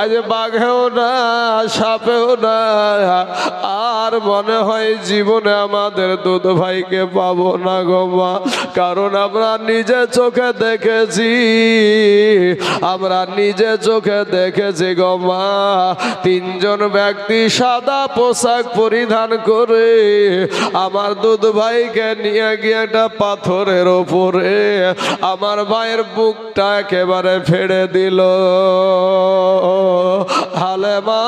আজ বাঘেও না, সাপেও না, আর মনে হয় জীবনে আমাদের দুধ ভাইকে পাবো না গো মা। কারণ আমরা নিজে চোখে দেখেছি, আমরা নিজে চোখে দেখেছি গো মা। তিনজন ব্যক্তি সাদা পোশাক পরিধান করে আমার দুধ ভাইকে নিয়ে গিয়ে একটা পাথরের ওপরে আমার ভাইয়ের বুকটা একেবারে ফেড়ে দিল। হালে মা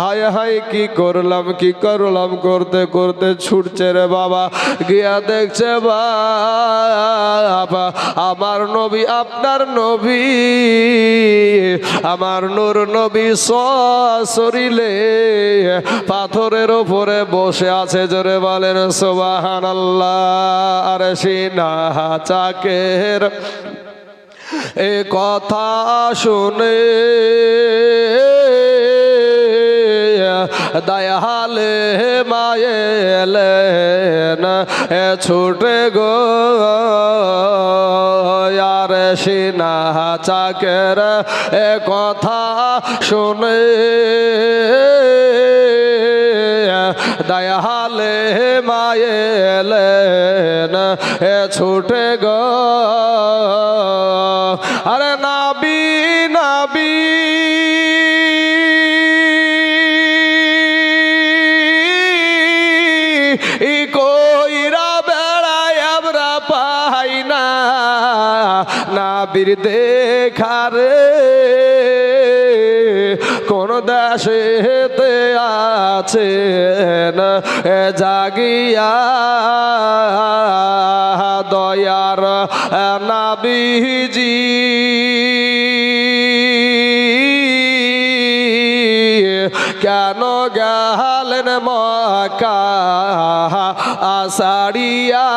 হায় হায়, কি করলাম কি করলাম, করতে করতে ছুটছে রে বাবা। গিয়া দেখছে বাবা আমার নবী, আপনার নবী, আমার নূর নবী সরিলে পাথরের ওপরে বসে আছে জোরে বলেন সোবাহান আল্লাহ আর সিনা চাকের এ কথা শুনে দয়ালে মায়েলেন ছুটে গো আর সিনা চাকের এ কথা শুনে দয়ালে মায়েলেন, এ ছুটে গো। আরে নাবি নাবি। কইরা আমরা পাই না। নাবির দেখারে কোন দেশেতে আছেন জাগিয়া দয়ার নাবিজি কেন গেলেন মকা আষাড়িয়া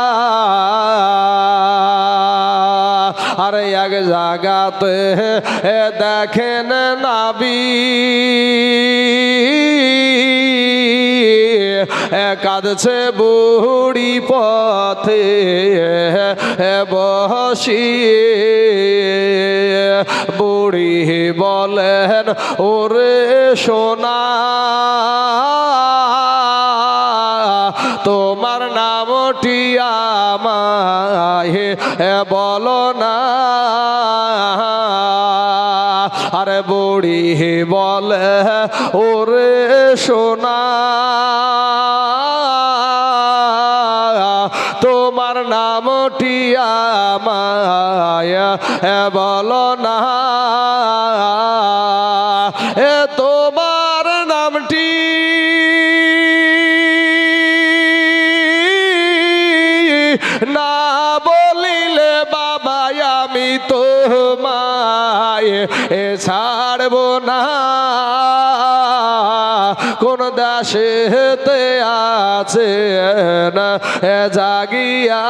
আরে এক জাগাতে দেখেন নাবি। কাঁদছে বুড়ি পথে, এ বসি। বুড়ি বলেন, ওরে সোনা, তোমার বলো না। আরে বুড়ি বলে ওরে সোনা তোমার নামটি আমায় বলো না। কোন দাসেতে আছে না এ জাগিয়া।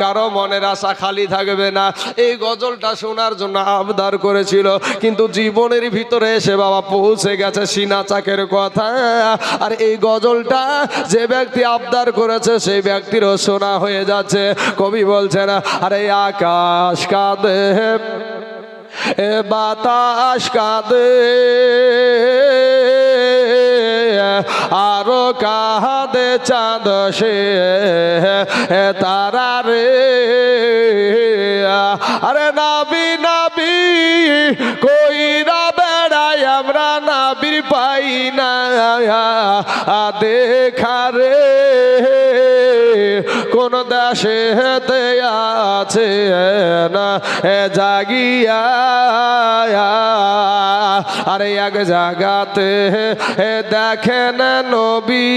কারও মনের আশা খালি থাকবে না। এই গজলটা শোনার জন্য আবদার করেছিল, কিন্তু জীবনের ভিতরে এসে বাবা পৌঁছে গেছে সিনা চাকের কথা। আর এই গজলটা যে ব্যক্তি আবদার করেছে, সেই ব্যক্তিরও শোনা হয়ে যাচ্ছে। কবি বলছেন, আরে আকাশ কাঁদে বাতাস কাঁদে। আরও কাহাদে চাঁদ সে তারা রে। আরে নাবি নাবি, কইরা বেড়াই আমরা নাবির পাই না। দেখা রে। কোন দেশে হেতে আছে না, এ জাগিয়া, আরে এক জাগাতে এ দেখেন নবী।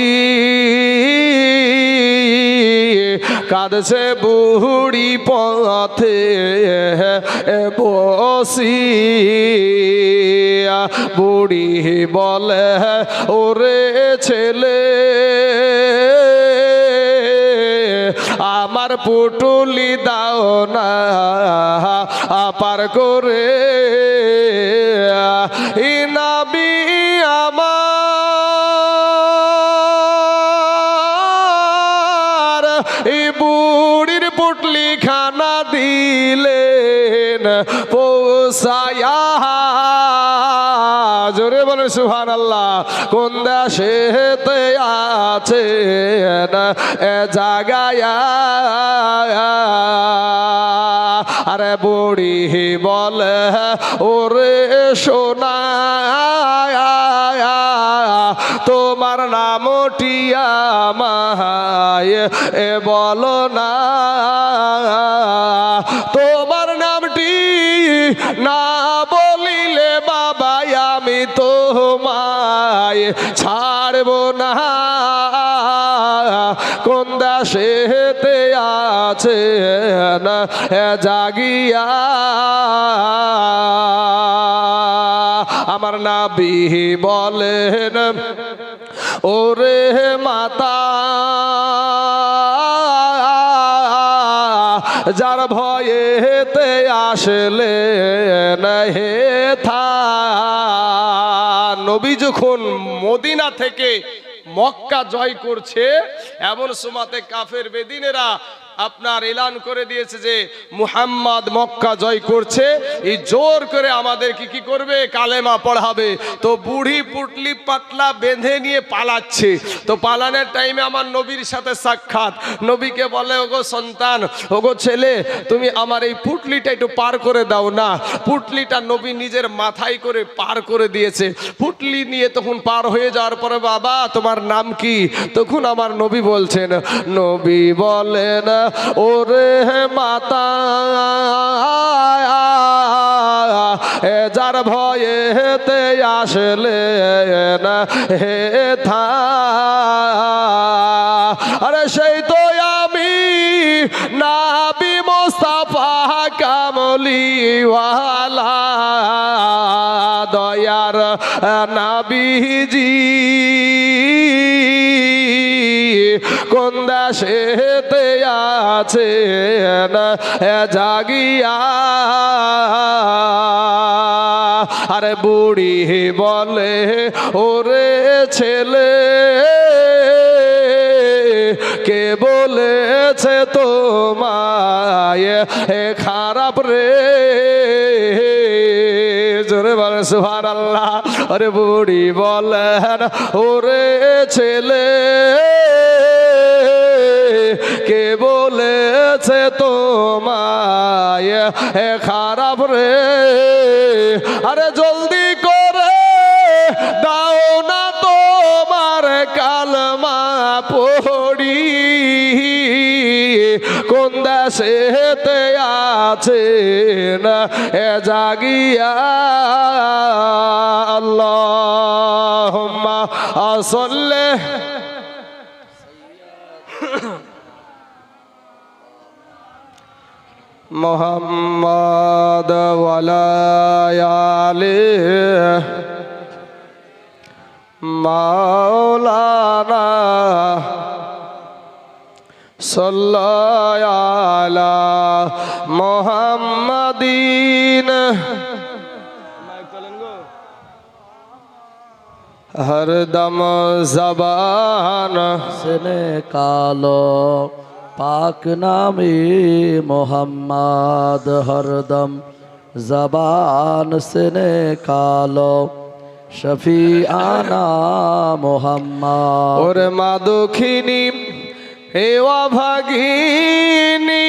কাঁদছে বুড়ি পথে এ বসি। বুড়ি বলে, ওরে ছেলে আমার পুটুলি দাও না আপার করে। ইনাবি আমার এই বুড়ির পুটলি খানা দিলেন পৌঁছায়া জোরে বলে সুহান আল্লাহ কোন দেশেতে আছে এ জাগায়া? আরে বুড়ি বলে, ওরে সোনা, তোমার নাম টিয়া আমায় এ বলো না। তোমার নামটি না না। কোন দেশেতে আছে না জাগিয়া। আমার নাবি বলেন, ওরে মাতা, যার ভয়েতে আসলে হে থা নবী যখন মদিনা থেকে মক্কা জয় করছে। এমন সময়তে কাফের বেদিনেরা আপনার এলান করে দিয়েছে যে মুহাম্মদ মক্কা জয় করছে। এই জোর করে আমাদেরকে কি কি করবে? কালেমা পড়াবে। তো বুড়ি পুটলি পাতলা বেঁধে নিয়ে পালাচ্ছে। তো পালানোর টাইমে আমার নবীর সাথে সাক্ষাৎ। নবীকে বলে, ওগো সন্তান, ওগো ছেলে, তুমি আমার এই পুটলিটা একটু পার করে দাও না। পুটলিটা নবী নিজের মাথায় করে পার করে দিয়েছে। পুটলি নিয়ে তখন পার হয়ে যাওয়ার পরে, বাবা, তোমার নাম কি? তখন আমার নবী বলছেন, নবী বলেন, ওরে মাতা, এ যার ভয়ে হেতে আসলে না হে থা। আরে সেই তো আমি নাবি মোস্তাফা কামলিওয়ালা। দয়ার নাবিজি কোন আছে না জাগিয়া? আরে বুড়ি বলে, ওরে ছেলে, কে বলেছে তোমায়? এ খারাপ রে। জোরে বলে সুহার আল্লাহ আরে বুড়ি বলেন, ওরে ছেলে, কে বলেছে তোমায়? খারাপ রে। আরে জলদি আছে না এ জাগিয়া আল্লাহ আসলে মোহাম্মদ ওয়ালায়ালে মাওলানা সাল্লায়ালা মোহাম্মদিন। হরদম জবান। সেনে কালো পাক নামে মোহাম্মদ হরদম জবান সেনে কালো শফি আনা মোহাম্মদ। ওরে মা দক্ষিণী হেওয়া ভাগিনী।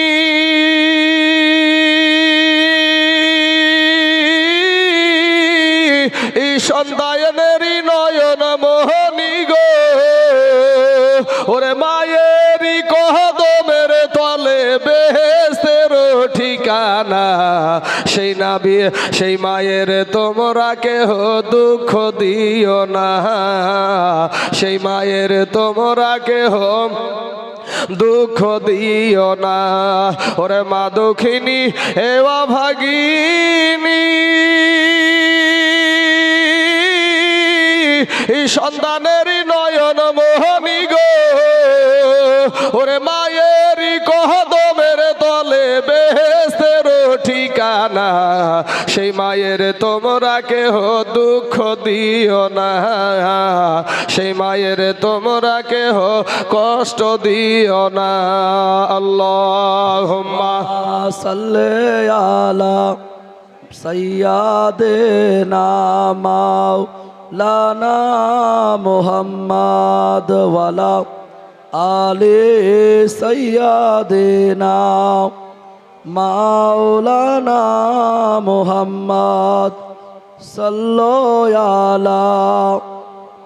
সন্তায়নেরই নয়ন মোহনী গো। ওরে মায়েরই কহদমের তলে বেহেস্তের ঠিকানা। সেই নাবি, সেই মায়ের তোমরা কেহ দুঃখ দিও না। সেই মায়ের তোমরা কেহ দুঃখ দিও না। ওরে মা দক্ষিণী এওয়া ভাগিনী। সন্তানের নয়ন মোহনী গো। ওরে মায়েরই সেই মায়ের তোমরা কেহ দুঃখ দিও না। সেই মায়ের তোমরা কেহ কষ্ট দিও না। আল্লাহ সাল্লে আলা সৈয়াদেনা মাওলানা মোহাম্মদ ওয়ালা আলে সৈয়াদেনা মাওলানা মোহাম্মদ সাল্লাল্লাহু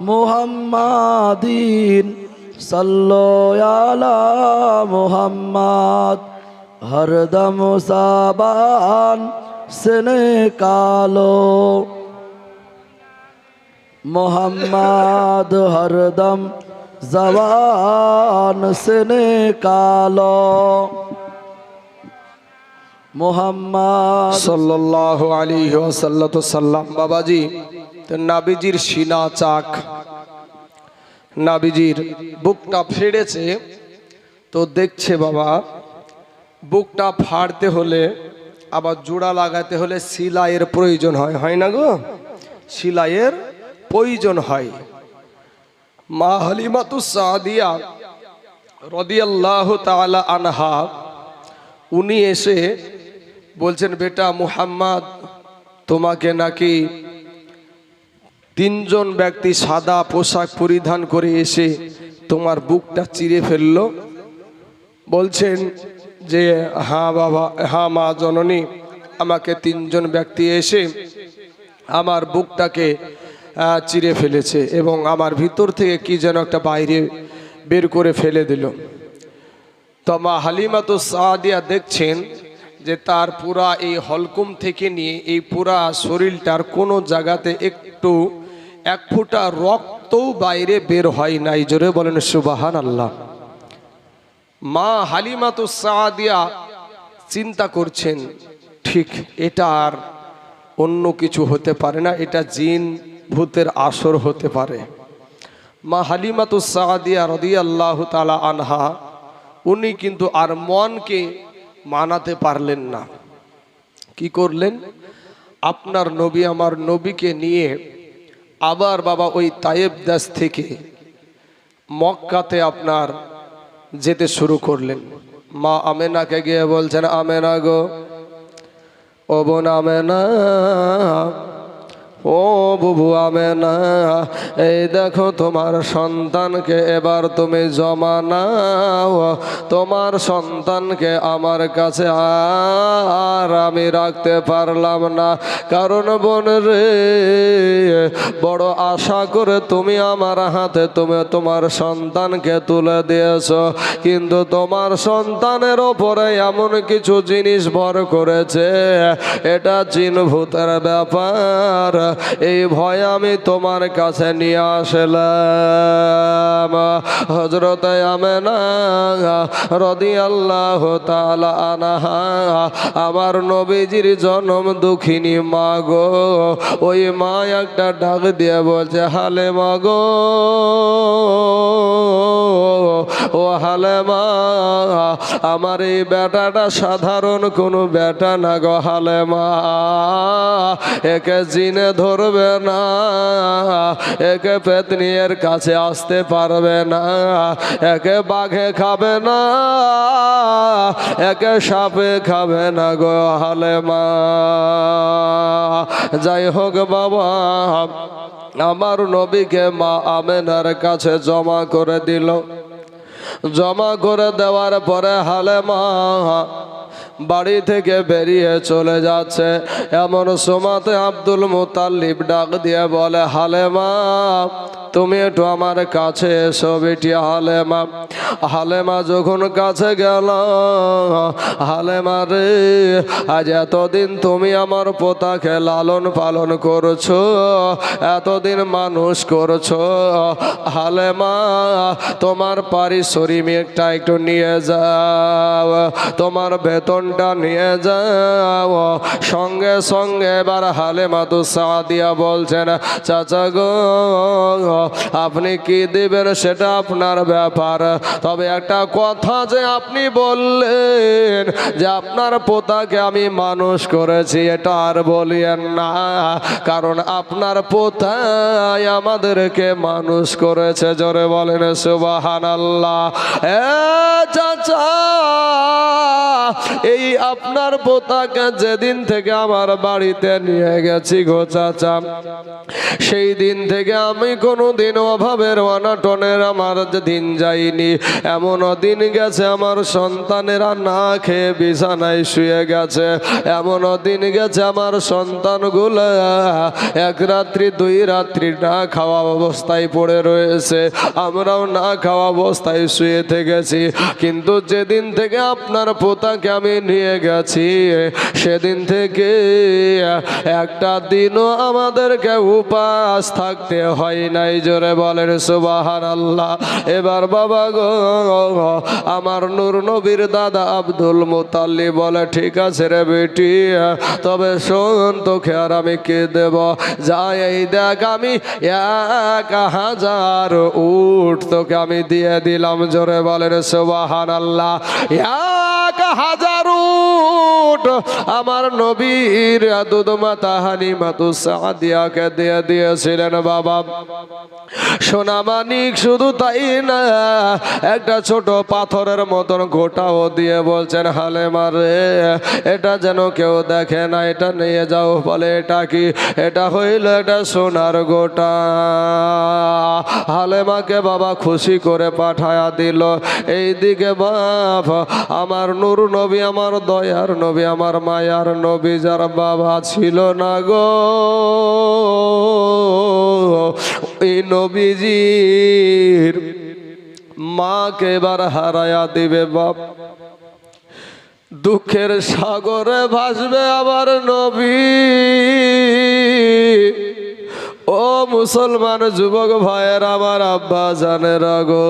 মুহাম্মাদিন সাল্লাল্লাহু মুহাম্মদ। হরদম সাবান, সেনে কালো। মোহাম্মদ হরদম জবান সেনে কালো। মোহাম্মদ আলাইহি ওয়াসাল্লাতু সাল্লাম। বাবাজি তো নাবিজির সিনা চাক। নাবিজির বুকটা ফেড়েছে, তো দেখছে বাবা, বুকটা ফাড়তে হলে, আবার জোড়া লাগাতে হলে সিলাইয়ের প্রয়োজন হয়। হয় না গো? সিলাইয়ের প্রয়োজন হয়। মা হালিমাতু সাদিয়া রদিয়াল্লাহু তাআলা আনহা, উনি এসে বলছেন, বেটা মুহাম্মদ, তোমাকে নাকি তিনজন ব্যক্তি সাদা পোশাক পরিধান করে এসে তোমার বুকটা চিরে ফেলল? বলছেন যে হ্যাঁ বাবা হ্যাঁ মা জননী, আমাকে তিনজন ব্যক্তি এসে আমার বুকটাকে চিরে ফেলেছে এবং আমার ভিতর থেকে কি যেন একটা বাইরে বের করে ফেলে দিল। তো মা হালিমা তো সাদিয়া দেখছেন যে তার পুরা এই হলকুম থেকে নিয়ে এই পুরা শরীরটার কোনো জায়গাতে একটু এক ফুটা রক্তও বাইরে বের হয় নাই। জোরে বলেন সুবাহান আল্লাহ মা হালিমাতু সাদিয়া চিন্তা করছেন, ঠিক এটা আর অন্য কিছু হতে পারে না, এটা জিন ভূতের আসর হতে পারে। মা হালিমাতু সাদিয়া রদিয়াল্লাহু তালা আনহা, উনি কিন্তু আর মনকে মানাতে পারলেন না। কি করলেন? আপনার নবী আমার নবীকে নিয়ে আবার বাবা ওই তায়েব দাস থেকে মক্কাতে আপনার যেতে শুরু করলেন। মা আমেনাকে গিয়ে বলছেন, আমেনা গো, ও বোন আমেনা ও বুবু আমেনা, এই দেখো তোমার সন্তানকে এবার তুমি জমা নাও। তোমার সন্তানকে আমার কাছে আর আমি রাখতে পারলাম না। কারণ বোন রে, বড় আশা করে তুমি আমার হাতে তুমি তোমার সন্তানকে তুলে দিয়েছ। কিন্তু তোমার সন্তানের ওপরে এমন কিছু জিনিস ভর করেছে। এটা জিন ভূতের ব্যাপার। এই ভয় আমি তোমার কাছে নিয়ে আসলাম। হজরত রদি আল্লাহ আনাহা, আমার নবীজির জনম দুঃখিনী মা গো, ওই মা একটা ডাক দিয়ে বলছে, হালে মা গো। ও হালে মা, আমার এই বেটাটা সাধারণ কোনো বেটা না গো হালে মা। একে জিনে ধরবে না, একে পেতনিয়ের কাছে আসতে পারবে না, একে বাঘে খাবে না, একে সাপে খাবে না গো হালে মা। যাই হোক বাবা আমার নবীকে মা আমেনার কাছে জমা করে দিল। জমা করে দেওয়ার পরে হালে মা বাড়ি থেকে বেরিয়ে চলে যাচ্ছে। এমন সোমাতে আব্দুল মুতাল্লিব ডাক দিয়ে বলে, হালেমা তুমি একটু আমার কাছে এসো বেটি হালেমা। হালেমা যখন কাছে গেল, হালেমা রে, আজ এতদিন তুমি আমার পোতাকে লালন পালন করছ, এতদিন মানুষ করছ। হালেমা, তোমার পারিশ্রমিকটা একটু নিয়ে যাও, তোমার বেতনটা নিয়ে যাও। সঙ্গে সঙ্গে এবার হালেমা তো সাদিয়া বলছেন, চাচা গো আপনি কি দেবেন সেটা আপনার ব্যাপার। তবে একটা কথা যে আপনি বললেন যে আপনার পোতাকে আমি মানুষ করেছি, এটা আর বলিয়েন না। কারণ আপনার পোতাই আমাদেরকে মানুষ করেছে, জোরে বলেন সুবাহান আল্লাহ চাচা, এই আপনার পোতাকে যেদিন থেকে আমার বাড়িতে নিয়ে গেছি গো চাচা, সেই দিন থেকে আমি কোনো দিন অভাবের অনাটনের আমার দিন যাইনি এমন দিন গেছে আমার সন্তানেরা না খেয়ে বিছানায় শুয়ে গেছে। এমন দিন গেছে আমার সন্তানগুলা এক রাত্রি, দুই রাত্রি না খাওয়া অবস্থায় পড়ে রয়েছে। আমরাও না খাওয়া অবস্থায় শুয়ে থেকেছি। কিন্তু যেদিন থেকে আপনার পোতাকে আমি নিয়ে গেছি, সেদিন থেকে একটা দিনও আমাদেরকে উপাস থাকতে হয় নাই। জোরে বলেন সুবাহান আল্লাহ এবার বাবা গো, আমার নূর নবীর দাদা আব্দুল মুতাল্লি বলে, ঠিক আছে রে বেটি, তবে শোন তোকে আর আমি কে দেব? যাই, এই দেখ আমি এক হাজার উঠ তোকে আমি দিয়ে দিলাম। জোরে বলেন সুবাহান আল্লাহ এক হাজার উঠ আমার নবীর দুধ মাতা হানি মাতু সাদিয়াকে দিয়ে দিয়েছিলেন বাবা। সোনা মানিক শুধু তাই না, একটা ছোট পাথরের মতন গোটাও দিয়ে বলছেন হালে মারে এটা যেন কেউ দেখে না, এটা নিয়ে যাও, বলে এটা কি? এটা হইল এটা সোনার গোটা। হালেমাকে বাবা খুশি করে পাঠায়া দিল এই দিকে বাপ, আমার নূর নবী, আমার দয়ার নবী, আমার মায়ার নবী, যার বাবা ছিল না গো। এই নবীজির মাকে এবার হারায়া দিবে বাপ। দুঃখের সাগরে ভাসবে আবার নবী। ও মুসলমান যুবক ভাইয়ের আমার আব্বা জানে গো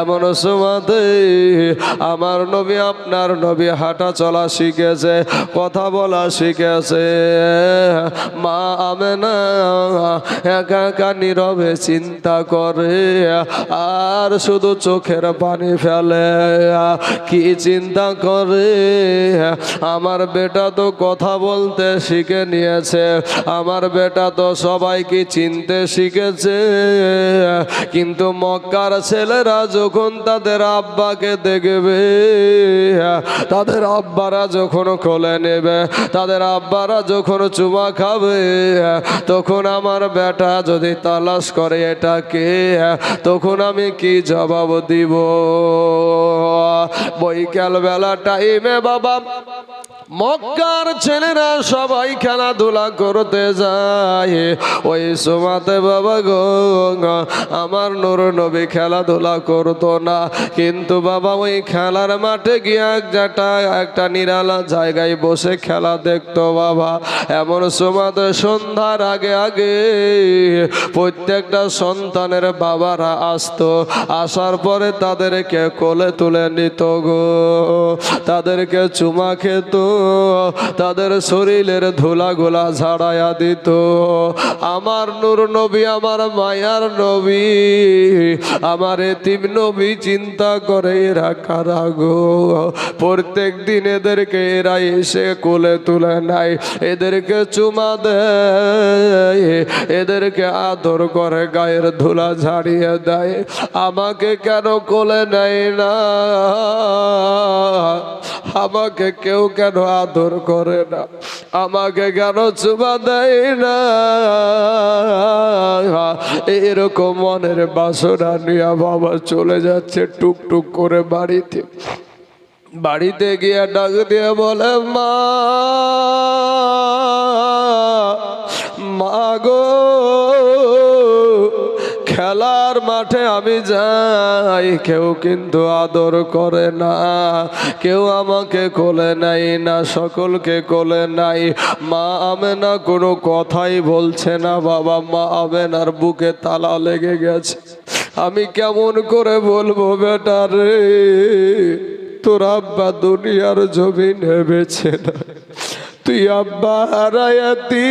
এমন সময়তে আমার নবী আপনার নবী হাঁটা চলা শিখেছে, কথা বলা শিখেছে। মা আমে না একা একা নীরবে চিন্তা করে, আর শুধু চোখের পানি ফেলে, কি চিন্তা করে? আমার বেটা তো কথা বলতে শিখে নিয়েছে, আমার বেটা তো সবাইকে চিনতে শিখেছে। কিন্তু মক্কার ছেলেরা যখন তাদের আব্বাকে দেখবে, তাদের আব্বারা যখন কোলে নেবে, তাদের আব্বারা যখন চুমা খাবে, তখন আমার বেটা যদি তালাশ করে এটাকে, তখন আমি কি জবাব দিব? বৈকাল বেলা টাইমে বাবা মক্কার ছেলেরা সবাই খেলাধুলা করতে যায়। ওই সময়তে বাবা গো আমার নুর নবী খেলাধুলা করতো না। কিন্তু বাবা ওই খেলার মাঠে গিয়ে এক জাটা একটা নিরালা জায়গায় বসে খেলা দেখতো বাবা। এমন সময়তে সন্ধ্যার আগে আগে প্রত্যেকটা সন্তানের বাবারা আসতো। আসার পরে তাদেরকে কোলে তুলে নিত গো। তাদেরকে চুমা খেত। তাদের শরীরের ধুলাগুলা ঝাড়াইয়া দিত। আমার নূর নবী, আমার মায়ার নবী, আমার এতিম নবী চিন্তা করে এরা কারা গো? প্রত্যেক দিন এদেরকে এরা এসে কোলে তুলে নাই এদেরকে চুমা দেয়, এদেরকে আদর করে গায়ের ধুলা ঝাড়িয়ে দেয়। আমাকে কেন কোলে নেয় না? আমাকে কেউ কেন আদর করে না, আমাকে কেন চুমা দেয় না? এরকম মনের বাসনা নিয়ে বাবা চলে যাচ্ছে টুকটুক করে বাড়িতে। বাড়িতে গিয়ে ডাক দিয়ে বলে, মা মা গো খেলার মাঠে আমি যাই, কেউ কিন্তু আদর করে না, কেউ আমাকে কোলে নাই না, সকলকে কোলে নাই মা আমে না কোনো কথাই বলছে না, বাবা মা আমেনার বুকে তালা লেগে গেছে। আমি কেমন করে বলব বেটা রে? তোর আব্বা দুনিয়ার জমি নেবেছে না তুই আব্বা হারায়াতি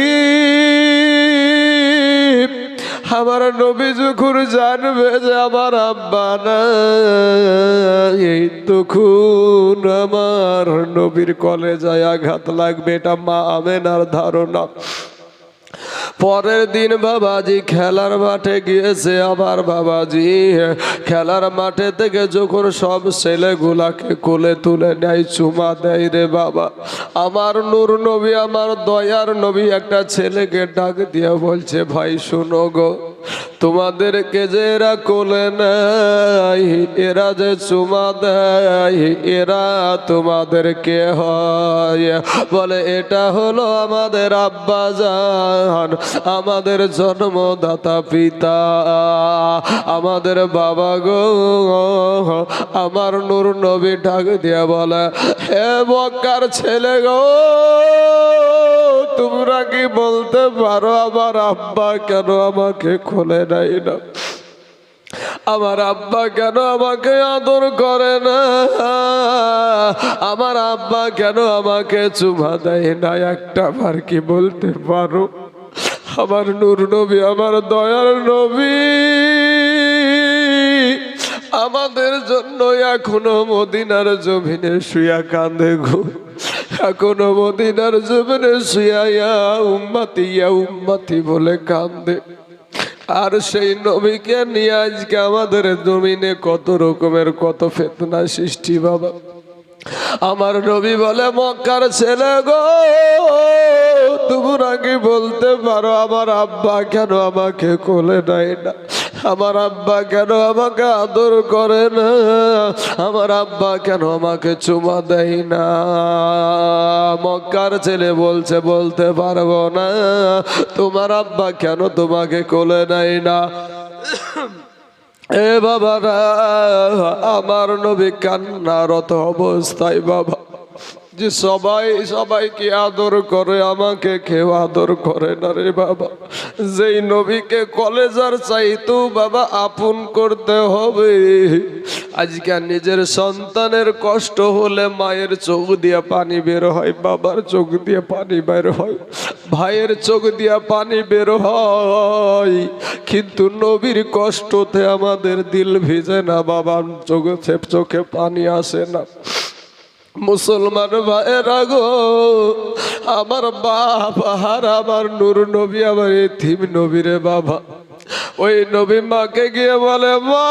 আমার নবী যখন জানবে যে আমার আব্বা নাই তখন আমার নবীর কলে যায় আঘাত লাগবে, এটা মা আমেনার ধারণা। পরের দিন বাবাজি খেলার মাঠে গিয়েছে আবার বাবাজি। খেলার মাঠে থেকে যখন সব ছেলেগুলাকে কোলে তুলে নেয়, চুমা দেয় রে বাবা। আমার নূর নবী, আমার দয়ার নবী একটা ছেলেকে ডাক দিয়ে বলছে, ভাই, শুনো গো। তোমাদেরকে যে এরা কোলে নাই এরা যে চুমা দেয়, এরা তোমাদেরকে হয়। বলে, এটা হলো আমাদের আব্বা জান আমাদের জন্মদাতা পিতা, আমাদের বাবা গো, আমার নূর নবী ডাক দিয়া বলে, হে বকার ছেলে গো, তোমরা কি বলতে পারো আমার আব্বা কেন আমাকে খোলে নাই না। আমার আব্বা কেন আমাকে আদর করে না? আমার আব্বা কেন আমাকে চুমা দেয় না? একটা বার কি বলতে পারো? আমার নূর নবী, আমার দয়ার নবী। আমাদের জন্য এখনও মদিনার জমিনে শুয়া কান্দে গো। এখনও মদিনার জমিনে শুয়া উম্মাতি ইয়া উম্মাতি বলে কান্দে আর সেই নবীকে নিয়ে আজকে আমাদের জমিনে কত রকমের, কত ফেতনা সৃষ্টি বাবা। আমার নবী বলে, মক্কার ছেলে গো তোমরা কি বলতে পারো আমার আব্বা কেন আমাকে কোলে নাই না? আমার আব্বা কেন আমাকে আদর করে না? আমার আব্বা কেন আমাকে চুমা দেয় না? মক্কার ছেলে বলছে, বলতে পারব না। তোমার আব্বা কেন তোমাকে কোলে নেয় না? এ বাবারা, আমার নবী কান্নারত অবস্থায় বাবা। যে সবাই, সবাইকে আদর করে, আমাকে কেউ আদর করে না রে বাবা। যেই নবীকে কলেজার চাইতো, বাবা, আপন করতে হবে। আজকে নিজের সন্তানের কষ্ট হলে মায়ের চোখ দিয়ে পানি বের হয়, বাবার চোখ দিয়ে পানি বের হয়, ভাইয়ের চোখ দিয়ে পানি বের হয়। কিন্তু নবীর কষ্টতে আমাদের দিল ভিজে না, বাবার চোখে চোখে পানি আসে না। মুসলমান ভাইরা গো, আমার বাপ আর আমার নূর নবী, আমার এথিম নবী রে বাবা। ওই নবী মাকে গিয়ে বলে, মা!